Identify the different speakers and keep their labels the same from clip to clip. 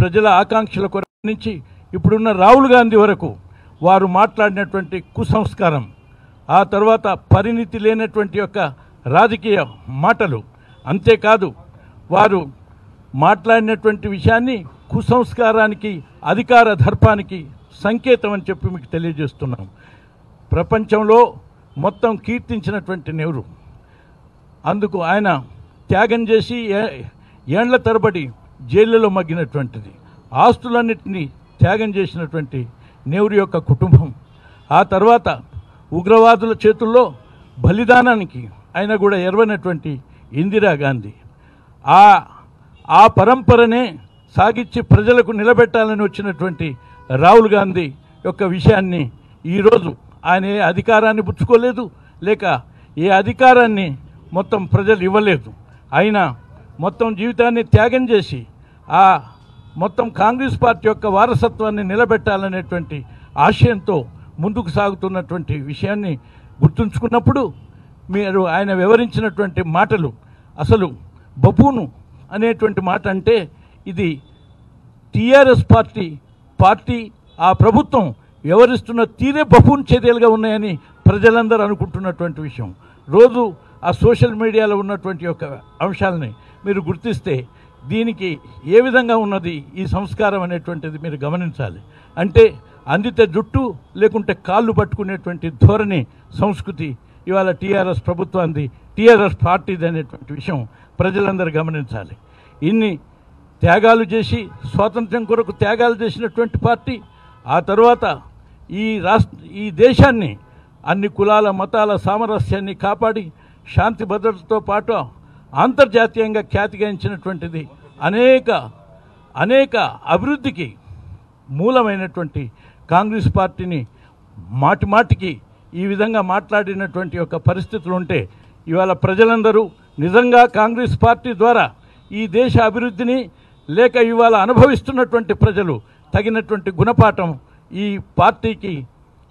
Speaker 1: ప్రజల ఆకాంక్షల కొరకు నుంచి ఇప్పుడున్న రాహుల్ గాంధీ వరకు వారు మాట్లాడినటువంటి కుసంస్కారం ఆ తర్వాత పరిణితి లేనటువంటి యొక్క రాజకీయ మాటలు. అంతేకాదు వారు మాట్లాడినటువంటి విషయాన్ని కుసంస్కారానికి అధికార దర్పానికి సంకేతం అని చెప్పి మీకు తెలియజేస్తున్నాం. ప్రపంచంలో మొత్తం కీర్తించినటువంటి నెహ్రూ. అందుకు ఆయన త్యాగం చేసి ఏ- ఏండ్ల తరబడి జైళ్ళలో మగ్గినటువంటిది. ఆస్తులన్నింటినీ త్యాగం చేసినటువంటి నెహ్రూ యొక్క కుటుంబం. ఆ తర్వాత ఉగ్రవాదుల చేతుల్లో బలిదానానికి ఆయన కూడా ఎరవనటువంటి ఇందిరాగాంధీ ఆ ఆ పరంపరనే సాగించి ప్రజలకు నిలబెట్టాలని వచ్చినటువంటి రాహుల్ గాంధీ యొక్క విషయాన్ని ఈరోజు ఆయన ఏ అధికారాన్ని పుచ్చుకోలేదు లేక ఏ అధికారాన్ని మొత్తం ప్రజలు ఇవ్వలేదు. అయినా మొత్తం జీవితాన్ని త్యాగం చేసి ఆ మొత్తం కాంగ్రెస్ పార్టీ యొక్క వారసత్వాన్ని నిలబెట్టాలనేటువంటి ఆశయంతో ముందుకు సాగుతున్నటువంటి విషయాన్ని గుర్తుంచుకున్నప్పుడు మీరు ఆయన వివరించినటువంటి మాటలు అసలు బబూను అనేటువంటి మాట అంటే ఇది టీఆర్ఎస్ పార్టీ పార్టీ ఆ ప్రభుత్వం వివరిస్తున్న తీరే బఫూన్ చర్యలుగా ఉన్నాయని ప్రజలందరూ అనుకుంటున్నటువంటి విషయం. రోజు ఆ సోషల్ మీడియాలో ఉన్నటువంటి యొక్క అంశాలని మీరు గుర్తిస్తే దీనికి ఏ విధంగా ఉన్నది ఈ సంస్కారం అనేటువంటిది మీరు గమనించాలి. అంటే అందితే జుట్టు లేకుంటే కాళ్ళు పట్టుకునేటువంటి ధోరణి సంస్కృతి ఇవాళ టీఆర్ఎస్ ప్రభుత్వాన్ని టీఆర్ఎస్ పార్టీది అనేటువంటి విషయం ప్రజలందరూ గమనించాలి. ఇన్ని త్యాగాలు చేసి స్వాతంత్ర్యం కొరకు త్యాగాలు చేసినటువంటి పార్టీ ఆ తర్వాత ఈ రాష్ట్ర ఈ దేశాన్ని అన్ని కులాల మతాల సామరస్యాన్ని కాపాడి శాంతి భద్రతతో పాటు అంతర్జాతీయంగా ఖ్యాతిగాంచినటువంటిది అనేక అనేక అభివృద్ధికి మూలమైనటువంటి కాంగ్రెస్ పార్టీని మాటి మాటికి ఈ విధంగా మాట్లాడినటువంటి ఒక పరిస్థితులు ఉంటే ఇవాళ ప్రజలందరూ నిజంగా కాంగ్రెస్ పార్టీ ద్వారా ఈ దేశ అభివృద్ధిని లేక ఇవాళ అనుభవిస్తున్నటువంటి ప్రజలు తగినటువంటి గుణపాఠం ఈ పార్టీకి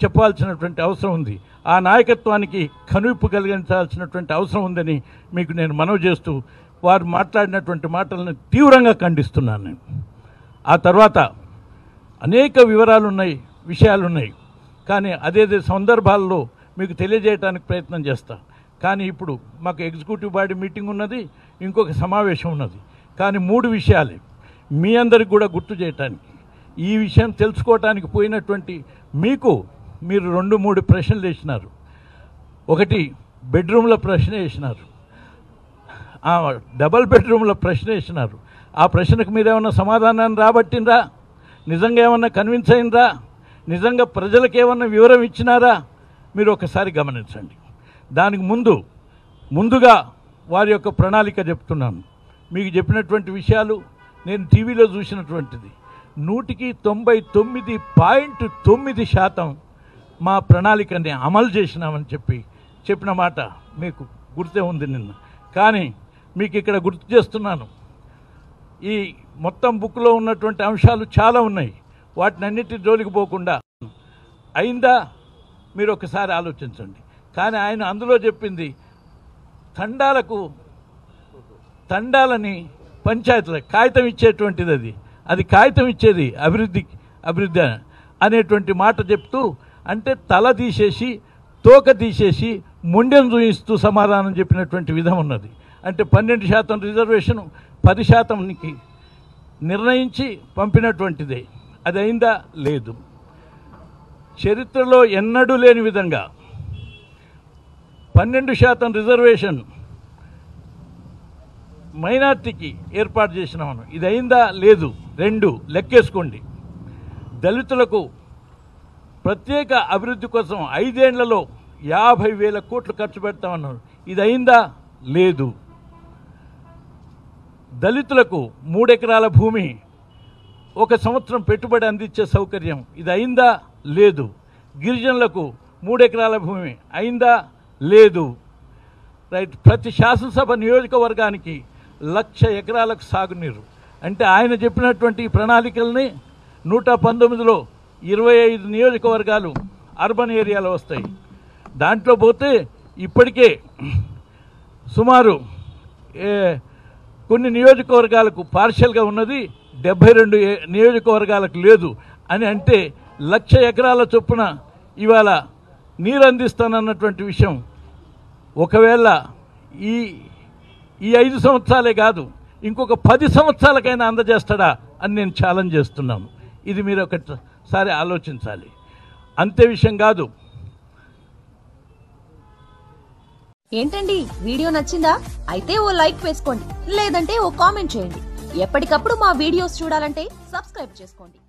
Speaker 1: చెప్పాల్సినటువంటి అవసరం ఉంది. ఆ నాయకత్వానికి కనువిప్పు కలిగించాల్సినటువంటి అవసరం ఉందని మీకు నేను మనవి చేస్తూ వారు మాట్లాడినటువంటి మాటలను తీవ్రంగా ఖండిస్తున్నాను నేను. ఆ తర్వాత అనేక వివరాలు ఉన్నాయి విషయాలు ఉన్నాయి కానీ అదేదే సందర్భాల్లో మీకు తెలియజేయడానికి ప్రయత్నం చేస్తా. కానీ ఇప్పుడు మాకు ఎగ్జిక్యూటివ్ బాడీ మీటింగ్ ఉన్నది ఇంకొక సమావేశం ఉన్నది. కానీ మూడు విషయాలే మీ అందరికి కూడా గుర్తు చేయటానికి. ఈ విషయం తెలుసుకోవటానికి పోయినటువంటి మీకు మీరు రెండు మూడు ప్రశ్నలు వేసినారు. ఒకటి బెడ్రూమ్ల ప్రశ్న వేసినారు. డబల్ బెడ్రూమ్ల ప్రశ్న వేసినారు. ఆ ప్రశ్నకు మీరేమన్నా సమాధానాన్ని రాబట్టిందా? నిజంగా ఏమన్నా కన్విన్స్ అయిందా? నిజంగా ప్రజలకు ఏమన్నా వివరం ఇచ్చినారా? మీరు ఒకసారి గమనించండి. దానికి ముందు ముందుగా వారి యొక్క ప్రణాళిక చెప్తున్నాను. మీకు చెప్పినటువంటి విషయాలు నేను టీవీలో చూసినటువంటిది. నూటికి తొంభై తొమ్మిది పాయింట్ తొమ్మిది శాతం మా ప్రణాళికని అమలు చేసినామని చెప్పి చెప్పిన మాట మీకు గుర్తే ఉంది నిన్న. కానీ మీకు ఇక్కడ గుర్తు చేస్తున్నాను. ఈ మొత్తం బుక్లో ఉన్నటువంటి అంశాలు చాలా ఉన్నాయి. వాటిని అన్నిటి జోలికి పోకుండా అయిందా? మీరు ఒకసారి ఆలోచించండి. కానీ ఆయన అందులో చెప్పింది తండాలకు తండాలని పంచాయతీల కాగితం ఇచ్చేటువంటిది అది. అది కాగితం ఇచ్చేది అభివృద్ధి అభివృద్ధి అనేటువంటి మాట చెప్తూ అంటే తల తీసేసి తోక తీసేసి ముండెం చూయిస్తూ సమాధానం చెప్పినటువంటి విధం ఉన్నది. అంటే పన్నెండు శాతం రిజర్వేషన్ పది శాతంకి నిర్ణయించి పంపినటువంటిదే. అది అయిందా? లేదు. చరిత్రలో ఎన్నడూ లేని విధంగా పన్నెండు శాతం రిజర్వేషన్ మైనార్టీకి ఏర్పాటు చేసినామను. ఇది అయిందా? లేదు. రెండు. లెక్కేసుకోండి. దళితులకు ప్రత్యేక అభివృద్ధి కోసం ఐదేండ్లలో యాభై వేల కోట్లు ఖర్చు పెడతామన్నారు. ఇది అయిందా లేదు. దళితులకు మూడెకరాల భూమి ఒక సంవత్సరం పెట్టుబడి అందించే సౌకర్యం. ఇది అయిందా లేదు. గిరిజనులకు మూడెకరాల భూమి అయిందా? లేదు. రైట్ ప్రతి శాసనసభ నియోజకవర్గానికి లక్ష ఎకరాలకు సాగునీరు. అంటే ఆయన చెప్పినటువంటి ప్రణాళికల్ని నూట పంతొమ్మిదిలో ఇరవై ఐదు నియోజకవర్గాలు అర్బన్ ఏరియాలో వస్తాయి. దాంట్లో పోతే ఇప్పటికే సుమారు కొన్ని నియోజకవర్గాలకు పార్షియల్గా ఉన్నది డెబ్బై రెండు నియోజకవర్గాలకు లేదు అని అంటే లక్ష ఎకరాల చొప్పున ఇవాళ నీరు అందిస్తానన్నటువంటి విషయం. ఒకవేళ ఈ ఈ ఐదు సంవత్సరాలే కాదు ఇంకొక పది సంవత్సరాలకైనా అందజేస్తాడా అని నేను ఛాలెంజ్ చేస్తున్నాను. ఇది మీరు ఒకటి ఒకసారి ఆలోచించాలి. అంతే విషయం కాదు.
Speaker 2: ఏంటండి? వీడియో నచ్చిందా? అయితే ఓ లైక్ వేసుకోండి. లేదంటే ఓ కామెంట్ చేయండి. ఎప్పటికప్పుడు మా వీడియోస్ చూడాలంటే సబ్స్క్రైబ్ చేసుకోండి.